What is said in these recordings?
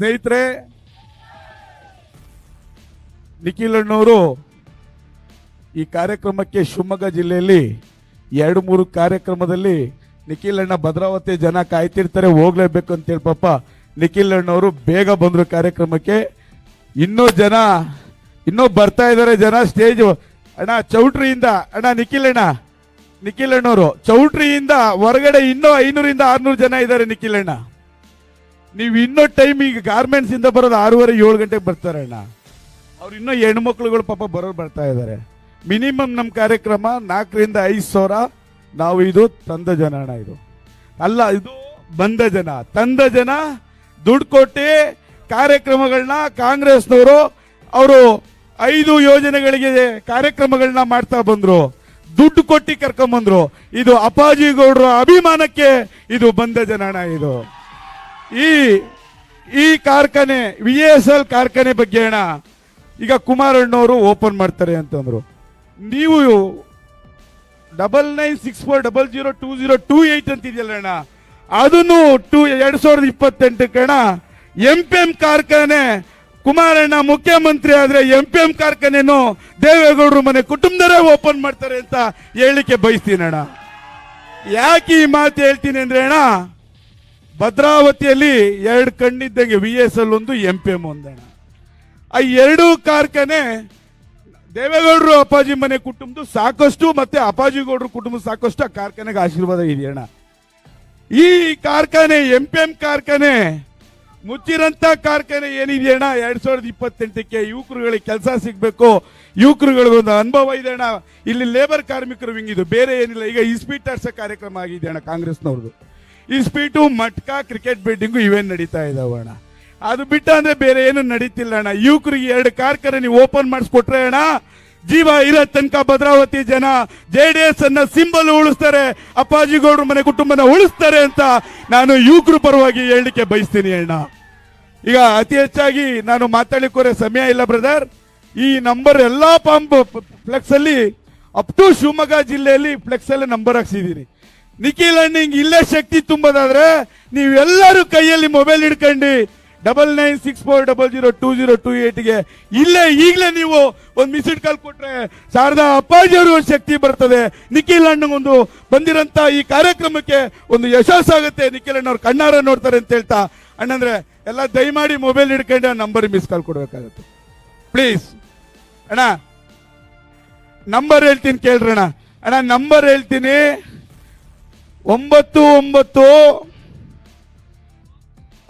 ಸ್ನೇಹಿತರೆ, ನಿಖಿಲ್ ಅಣ್ಣವರು ಈ ಕಾರ್ಯಕ್ರಮಕ್ಕೆ ಶಿವಮೊಗ್ಗ ಜಿಲ್ಲೆಯಲ್ಲಿ ಎರಡು ಮೂರು ಕಾರ್ಯಕ್ರಮದಲ್ಲಿ ನಿಖಿಲ್ ಅಣ್ಣ ಭದ್ರಾವತಿ ಜನ ಕಾಯ್ತಿರ್ತಾರೆ, ಹೋಗ್ಲೇಬೇಕು ಅಂತೇಳಿ ಪಾಪ ನಿಖಿಲ್ ಅಣ್ಣವರು ಬೇಗ ಬಂದರು ಕಾರ್ಯಕ್ರಮಕ್ಕೆ. ಇನ್ನೂ ಜನ, ಇನ್ನೂ ಬರ್ತಾ ಇದ್ದಾರೆ ಜನ ಸ್ಟೇಜ್. ಅಣ್ಣ, ಚೌಟ್ರಿಯಿಂದ, ಅಣ್ಣ ನಿಖಿಲ್ ಅಣ್ಣ, ನಿಖಿಲ್ ಅಣ್ಣವರು, ಚೌಟ್ರಿಯಿಂದ ಹೊರಗಡೆ ಇನ್ನೂ ಐನೂರಿಂದ ಆರ್ನೂರು ಜನ ಇದ್ದಾರೆ ನಿಖಿಲ್ ಅಣ್ಣ. ನೀವು ಇನ್ನೂ ಟೈಮ್ ಈಗ ಗಾರ್ಮೆಂಟ್ಸ್ ಇಂದ ಬರೋದು ಆರೂವರೆ, ಏಳು ಗಂಟೆಗೆ ಬರ್ತಾರೆ ಅಣ್ಣ. ಅವ್ರು ಇನ್ನೂ ಹೆಣ್ಮಕ್ಳುಗಳು ಪಾಪ ಬರೋರು ಬರ್ತಾ ಇದ್ದಾರೆ ಮಿನಿಮಮ್ ನಮ್ಮ ಕಾರ್ಯಕ್ರಮ ನಾಲ್ಕರಿಂದ ಐದು ಸಾವಿರ. ನಾವು ಇದು ತಂದ ಜನ ಅಣ್ಣ ಇದು. ಅಲ್ಲ, ಇದು ಬಂದ ಜನ. ತಂದ ಜನ ದುಡ್ಡು ಕೊಟ್ಟು ಕಾರ್ಯಕ್ರಮಗಳನ್ನ ಕಾಂಗ್ರೆಸ್ನವರು ಅವರು ಐದು ಯೋಜನೆಗಳಿಗೆ ಕಾರ್ಯಕ್ರಮಗಳನ್ನ ಮಾಡ್ತಾ ಬಂದ್ರು. ದುಡ್ಡು ಕೊಟ್ಟು ಕರ್ಕೊಂಬಂದ್ರು. ಇದು ಅಪ್ಪಾಜಿ ಗೌಡರ ಅಭಿಮಾನಕ್ಕೆ ಇದು ಬಂದ ಜನ ಅಣ್ಣ ಇದು. ಈ ಈ ಕಾರ್ಖಾನೆ ವಿ ಎಸ್ ಎಲ್ ಕಾರ್ಖಾನೆ ಬಗ್ಗೆ ಅಣ್ಣ, ಈಗ ಕುಮಾರಣ್ಣವರು ಓಪನ್ ಮಾಡ್ತಾರೆ ಅಂತಂದ್ರು ನೀವು double nine six four double zero two zero two eight ಅಂತಿದೆಯಲ್ಲ ಅಣ್ಣ, ಅದನ್ನು ಟೂ ಎರಡು ಸಾವಿರದ ಇಪ್ಪತ್ತೆಂಟಕ್ಕೆ ಅಣ್ಣ ಎಂ ಪಿ ಎಂ ಕಾರ್ಖಾನೆ ಕುಮಾರಣ್ಣ ಮುಖ್ಯಮಂತ್ರಿ ಆದ್ರೆ ಎಂ ಪಿ ಎಂ ಕಾರ್ಖಾನೆನು ದೇವೇಗೌಡರು ಮನೆ ಕುಟುಂಬದವರೇ ಓಪನ್ ಮಾಡ್ತಾರೆ ಅಂತ ಹೇಳಲಿಕ್ಕೆ ಬಯಸ್ತೀನಿ ಅಣ್ಣ. ಯಾಕೆ ಈ ಮಾತು ಹೇಳ್ತೀನಿ ಅಂದ್ರೆ ಅಣ್ಣ ಭದ್ರಾವತಿಯಲ್ಲಿ ಎರಡು ಕಣ್ಣಿದ್ದಂಗೆ ವಿ ಎಸ್ ಎಲ್ ಒಂದು ಎಂ ಪಿ ಎಂ ಒಂದಣ್ಣ ಆ ಎರಡೂ ಕಾರ್ಖಾನೆ ದೇವೇಗೌಡರು ಅಪ್ಪಾಜಿ ಮನೆ ಕುಟುಂಬದ ಸಾಕಷ್ಟು ಮತ್ತೆ ಅಪ್ಪಾಜಿಗೌಡರು ಕುಟುಂಬ ಸಾಕಷ್ಟು ಆ ಕಾರ್ಖಾನೆಗೆ ಆಶೀರ್ವಾದ ಇದೆಯಣ್ಣ ಈ ಕಾರ್ಖಾನೆ ಎಂ ಪಿ ಎಂ ಕಾರ್ಖಾನೆ ಮುಚ್ಚಿರಂತ ಕಾರ್ಖಾನೆ ಏನಿದೆಯಣ್ಣ ಎರಡ್ ಸಾವಿರದ ಇಪ್ಪತ್ತೆಂಟಕ್ಕೆ ಯುವಕರುಗಳಿಗೆ ಕೆಲಸ ಸಿಗ್ಬೇಕು. ಯುವಕರುಗಳಿಗೊಂದು ಅನುಭವ ಇದೆ ಅಣ್ಣ. ಇಲ್ಲಿ ಲೇಬರ್ ಕಾರ್ಮಿಕರು ವಿಂಗಿದು ಬೇರೆ ಏನಿಲ್ಲ. ಈಗ ಇಸ್ಪೀಟ್ ಆಡ್ಸೋ ಕಾರ್ಯಕ್ರಮ ಆಗಿದೆ ಅಣ್ಣ ಕಾಂಗ್ರೆಸ್ನವ್ರದ್ದು. ಇಸ್ಪೀಟು ಮಟ್ಕ ಕ್ರಿಕೆಟ್ ಬೆಟ್ಟಿಂಗು ಇವೇನು ನಡೀತಾ ಇದಾವ ಅಣ್ಣ? ಅದು ಬಿಟ್ಟ ಅಂದ್ರೆ ಬೇರೆ ಏನು ನಡೀತಿಲ್ಲ ಅಣ್ಣ. ಯುವಕರಿಗೆ ಎರಡು ಕಾರ್ಖಾನೆ ನೀವು ಓಪನ್ ಮಾಡಿಸ್ಕೊಟ್ರೆ ಅಣ್ಣ, ಜೀವ ಇರೋ ತನಕ ಭದ್ರಾವತಿ ಜನ ಜೆ ಡಿ ಎಸ್ ಅನ್ನ ಸಿಂಬಲ್ ಉಳಿಸ್ತಾರೆ, ಅಪ್ಪಾಜಿ ಗೌಡ್ರ ಮನೆ ಕುಟುಂಬನ ಉಳಿಸ್ತಾರೆ ಅಂತ ನಾನು ಯುವಕರು ಪರವಾಗಿ ಹೇಳಲಿಕ್ಕೆ ಬಯಸ್ತೀನಿ ಅಣ್ಣ. ಈಗ ಅತಿ ಹೆಚ್ಚಾಗಿ ನಾನು ಮಾತಾಡಲಿಕ್ಕೆ ಸಮಯ ಇಲ್ಲ ಬ್ರದರ್ ಈ ನಂಬರ್ ಎಲ್ಲಾ ಪಂಪ್ ಫ್ಲೆಕ್ಸ್ ಅಲ್ಲಿ ಅಪ್ ಟು ಶಿವಮೊಗ್ಗ ಜಿಲ್ಲೆಯಲ್ಲಿ ಫ್ಲೆಕ್ಸ್ ಅಲ್ಲಿ ನಂಬರ್ ಹಾಕ್ಸಿದೀನಿ. ನಿಖಿಲ್ ಅಣ್ಣಿಂಗ್ ಇಲ್ಲೇ ಶಕ್ತಿ ತುಂಬೋದಾದ್ರೆ ನೀವೆಲ್ಲರೂ ಕೈಯಲ್ಲಿ ಮೊಬೈಲ್ ಹಿಡ್ಕೊಂಡು double nine six four double zero two zero two ಏಟ್ಗೆ ಇಲ್ಲೇ ಈಗಲೇ ನೀವು ಒಂದು ಮಿಸ್ಡ್ ಕಾಲ್ ಕೊಟ್ರೆ ಶಾರದಾ ಅಪ್ಪಾಜಿಯವರು ಒಂದು ಶಕ್ತಿ ಬರ್ತದೆ. ನಿಖಿಲ್ ಅಣ್ಣಗೊಂದು ಬಂದಿರಂತ ಈ ಕಾರ್ಯಕ್ರಮಕ್ಕೆ ಒಂದು ಯಶಸ್ಸಾಗುತ್ತೆ. ನಿಖಿಲ್ ಅಣ್ಣವ್ರು ಕಣ್ಣಾರ ನೋಡ್ತಾರೆ ಅಂತ ಹೇಳ್ತಾ. ಅಣ್ಣಂದ್ರೆ ಎಲ್ಲ ದಯಮಾಡಿ ಮೊಬೈಲ್ ಹಿಡ್ಕೊಂಡು ಆ ನಂಬರ್ ಮಿಸ್ ಕಾಲ್ ಕೊಡ್ಬೇಕಾಗತ್ತೆ. ಪ್ಲೀಸ್ ಅಣ್ಣ ನಂಬರ್ ಹೇಳ್ತೀನಿ ಕೇಳ್ರಣ್ಣ ಅಣ್ಣ. ನಂಬರ್ ಹೇಳ್ತೀನಿ. ಒಂಬತ್ತು ಒಂಬತ್ತು,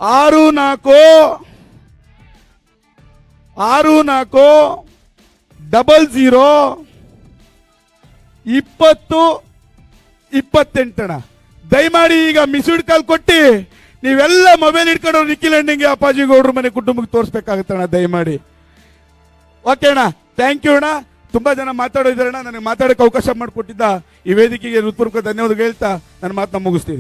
ಆರು, ನಾಲ್ಕು ಆರು, ನಾಲ್ಕು, ಡಬಲ್ ಝೀರೋ ಇಪ್ಪತ್ತು, ಇಪ್ಪತ್ತೆಂಟಣ. ದಯಮಾಡಿ ಈಗ ಮಿಸ್ಡ್ ಕಾಲ್ ಕೊಟ್ಟು, ನೀವೆಲ್ಲ ಮೊಬೈಲ್ ಇಟ್ಕೊಂಡು ನಿಖಿಲ್ ಅಣ್ಣಿಗೆ ಅಪ್ಪಾಜಿ ಗೌಡ್ರ ಮನೆ ಕುಟುಂಬಕ್ಕೆ ತೋರಿಸ್ಬೇಕಾಗತ್ತಣ್ಣ ದಯಮಾಡಿ. ಓಕೆ ಅಣ್ಣ ಥ್ಯಾಂಕ್ ಯು ಅಣ್ಣ. ತುಂಬಾ ಜನ ಮಾತಾಡೋದಿರಣ್ಣ ನನಗೆ ಮಾತಾಡೋಕೆ ಅವಕಾಶ ಮಾಡಿಕೊಟ್ಟಿದ್ದ ಈ ವೇದಿಕೆಗೆ ಹೃತ್ಪೂರ್ವಕ ಧನ್ಯವಾದಗಳು ಹೇಳ್ತಾ ನನ್ನ ಮಾತನ್ನ ಮುಗಿಸ್ತಿದ್ದೀನಿ.